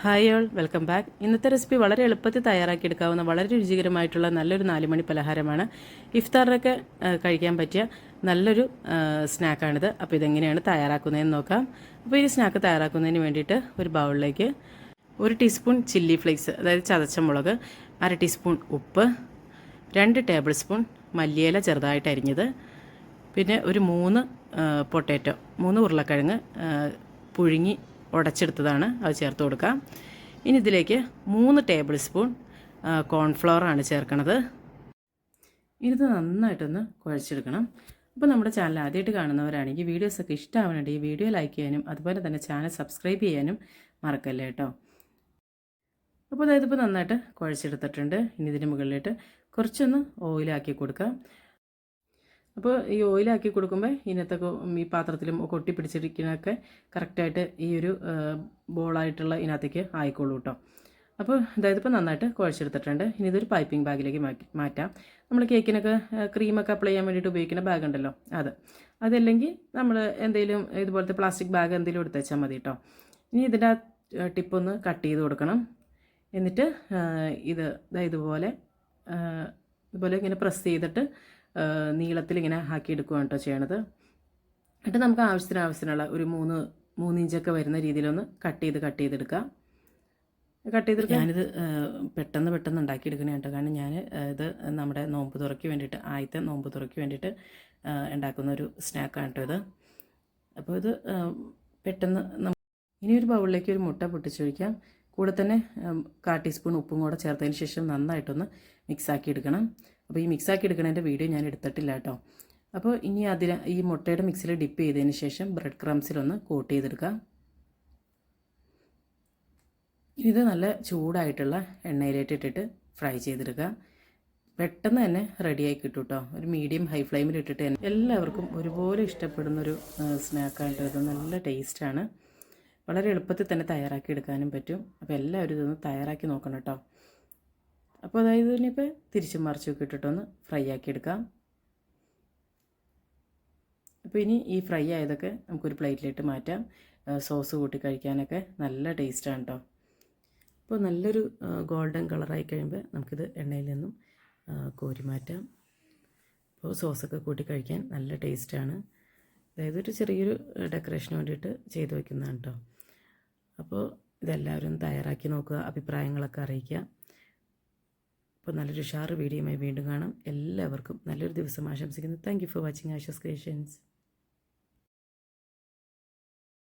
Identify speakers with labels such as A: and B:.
A: Hi all welcome back ഇന്നത്തെ recipe വളരെ എളുപ്പത്തിൽ തയ്യാറാക്കിയെടുക്കാവുന്ന വളരെ രുചികരമായിട്ടുള്ള നല്ലൊരു നാലുമണി പലഹാരമാണ്. ഇഫ്താറിനൊക്കെ കഴിക്കാൻ പറ്റിയ നല്ലൊരു സ്നാക്കാണിത്. അപ്പോൾ ഇതെങ്ങനെയാണ് തയ്യാറാക്കുന്നതെന്ന് നോക്കാം. അപ്പോൾ ഈ സ്നാക്ക് തയ്യാറാക്കുന്നതിന് വേണ്ടിയിട്ട് ഒരു ബൗളിലേക്ക് ഒരു ടീസ്പൂൺ ചില്ലി ഫ്ലേക്സ് അതായത് ചതച്ച മുളക് അര ടീസ്പൂൺ ഉപ്പ് രണ്ട് ടേബിൾ സ്പൂൺ മല്ലിയില ചെറുതായിട്ട് അരിഞ്ഞത് പിന്നെ ഒരു മൂന്ന് പൊട്ടാറ്റോ മൂന്ന് ഉരുളക്കിഴങ്ങ് പുഴുങ്ങി ഉടച്ചെടുത്തതാണ്. അത് ചേർത്ത് കൊടുക്കാം. ഇനി ഇതിലേക്ക് മൂന്ന് ടേബിൾ സ്പൂൺ കോൺഫ്ലവറാണ് ചേർക്കണത്. ഇത് നന്നായിട്ടൊന്ന് കുഴച്ചെടുക്കണം. അപ്പോൾ നമ്മുടെ ചാനൽ ആദ്യമായിട്ട് കാണുന്നവരാണെങ്കിൽ വീഡിയോസൊക്കെ ഇഷ്ടമാവണമെങ്കിൽ വീഡിയോ ലൈക്ക് ചെയ്യാനും അതുപോലെ തന്നെ ചാനൽ സബ്സ്ക്രൈബ് ചെയ്യാനും മറക്കല്ലേ കേട്ടോ. അപ്പോൾ അതായത് ഇപ്പോൾ നന്നായിട്ട് കുഴച്ചെടുത്തിട്ടുണ്ട്. ഇനി ഇതിന് മുകളിലിട്ട് കുറച്ചൊന്ന് ഓയിലാക്കി കൊടുക്കാം. അപ്പോൾ ഈ ഓയിലാക്കി കൊടുക്കുമ്പോൾ ഇതിനകത്തൊക്കെ ഈ പാത്രത്തിലും ഒക്കെ ഒട്ടിപ്പിടിച്ചിരിക്കുന്നതൊക്കെ കറക്റ്റായിട്ട് ഈ ഒരു ബോളായിട്ടുള്ള ഇതിനകത്തേക്ക് ആയിക്കോളൂ കേട്ടോ അപ്പോൾ അതായത് ഇപ്പോൾ നന്നായിട്ട് കുഴച്ചെടുത്തിട്ടുണ്ട്. ഇനി ഇതൊരു പൈപ്പിംഗ് ബാഗിലേക്ക് മാറ്റി മാറ്റാം. നമ്മൾ കേക്കിനൊക്കെ ക്രീമൊക്കെ അപ്ലൈ ചെയ്യാൻ വേണ്ടിയിട്ട് ഉപയോഗിക്കുന്ന ബാഗ് ഉണ്ടല്ലോ അത്. അതല്ലെങ്കിൽ നമ്മൾ എന്തെങ്കിലും ഇതുപോലത്തെ പ്ലാസ്റ്റിക് ബാഗ് എന്തെങ്കിലും എടുത്ത് വെച്ചാൽ മതി കേട്ടോ ഇനി ഇതിന്റെ ടിപ്പൊന്ന് കട്ട് ചെയ്ത് കൊടുക്കണം. എന്നിട്ട് ഇത് ഇതുപോലെ ഇതുപോലെ ഇങ്ങനെ പ്രസ് ചെയ്തിട്ട് നീളത്തിൽ ഇങ്ങനെ ആക്കി എടുക്കുകയാണ് കേട്ടോ ചെയ്യണത്. എന്നിട്ട് നമുക്ക് ആവശ്യത്തിന് ആവശ്യത്തിനുള്ള ഒരു മൂന്ന് മൂന്ന് ഇഞ്ചൊക്കെ വരുന്ന രീതിയിലൊന്ന് കട്ട് ചെയ്ത് കട്ട് ചെയ്തെടുക്കാം. കട്ട് ചെയ്തെടുക്കാം. ഞാനിത് പെട്ടെന്ന് പെട്ടെന്ന് ഉണ്ടാക്കിയെടുക്കണേ കേട്ടോ. കാരണം ഞാൻ ഇത് നമ്മുടെ നോമ്പ് തുറയ്ക്ക് വേണ്ടിയിട്ട് ആദ്യത്തെ നോമ്പ് തുറയ്ക്ക് വേണ്ടിയിട്ട് ഉണ്ടാക്കുന്ന ഒരു സ്നാക്കാണ് കേട്ടോ ഇത്. അപ്പോൾ ഇത് പെട്ടെന്ന് ഇനി ഒരു ബൗളിലേക്ക് ഒരു മുട്ട പൊട്ടിച്ചൊഴിക്കാം കൂടെ തന്നെ കാ ടീസ്പൂൺ ഉപ്പും കൂടെ ചേർത്തതിന് ശേഷം നന്നായിട്ടൊന്ന് മിക്സാക്കി എടുക്കണം. അപ്പോൾ ഈ മിക്സാക്കി എടുക്കണതിന്റെ വീഡിയോ ഞാൻ എടുത്തിട്ടില്ല കേട്ടോ. അപ്പോൾ ഇനി അതിൽ ഈ മുട്ടയുടെ മിക്സിൽ ഡിപ്പ് ചെയ്തതിന് ശേഷം ബ്രെഡ് ക്രംസിലൊന്ന് കോട്ട് ചെയ്തെടുക്കാം. ഇത് നല്ല ചൂടായിട്ടുള്ള എണ്ണയിലേക്ക് ഇട്ടിട്ട് ഫ്രൈ ചെയ്തെടുക്കുക പെട്ടെന്ന് തന്നെ റെഡിയായി കിട്ടും കേട്ടോ. ഒരു മീഡിയം ഹൈ ഫ്ലെയിമിൽ ഇട്ടിട്ട് തന്നെ എല്ലാവർക്കും ഒരുപോലെ ഇഷ്ടപ്പെടുന്നൊരു സ്നാക്കായിട്ട് ഇത് നല്ല ടേസ്റ്റാണ്. വളരെ എളുപ്പത്തിൽ തന്നെ തയ്യാറാക്കി എടുക്കാനും പറ്റും. അപ്പോൾ എല്ലാവരും ഇതൊന്ന് തയ്യാറാക്കി നോക്കണം കേട്ടോ. അപ്പോൾ അതായത് ഇനിയിപ്പോൾ തിരിച്ചും മറിച്ചൊക്കെ ഇട്ടിട്ടൊന്ന് ഫ്രൈ ആക്കി എടുക്കാം. അപ്പോൾ ഇനി ഈ ഫ്രൈ ആയതൊക്കെ നമുക്കൊരു പ്ലേറ്റിലിട്ട് മാറ്റാം. സോസ് കൂട്ടി കഴിക്കാനൊക്കെ നല്ല ടേസ്റ്റാണ് കേട്ടോ അപ്പോൾ നല്ലൊരു ഗോൾഡൻ കളറായി കഴിയുമ്പോൾ നമുക്കിത് എണ്ണയിൽ നിന്നും കോരി മാറ്റാം. അപ്പോൾ സോസൊക്കെ കൂട്ടി കഴിക്കാൻ നല്ല ടേസ്റ്റാണ് അതായത് ഒരു ചെറിയൊരു ഡെക്കറേഷന് വേണ്ടിയിട്ട് ചെയ്തു വയ്ക്കുന്നതാണ് കേട്ടോ അപ്പോൾ ഇതെല്ലാവരും തയ്യാറാക്കി നോക്കുക അഭിപ്രായങ്ങളൊക്കെ അറിയിക്കുക. അപ്പോൾ നല്ലൊരു ഷാർ വീഡിയോയുമായി വീണ്ടും കാണാം. എല്ലാവർക്കും നല്ലൊരു ദിവസം ആശംസിക്കുന്നു. Thank you for watching Asha's creations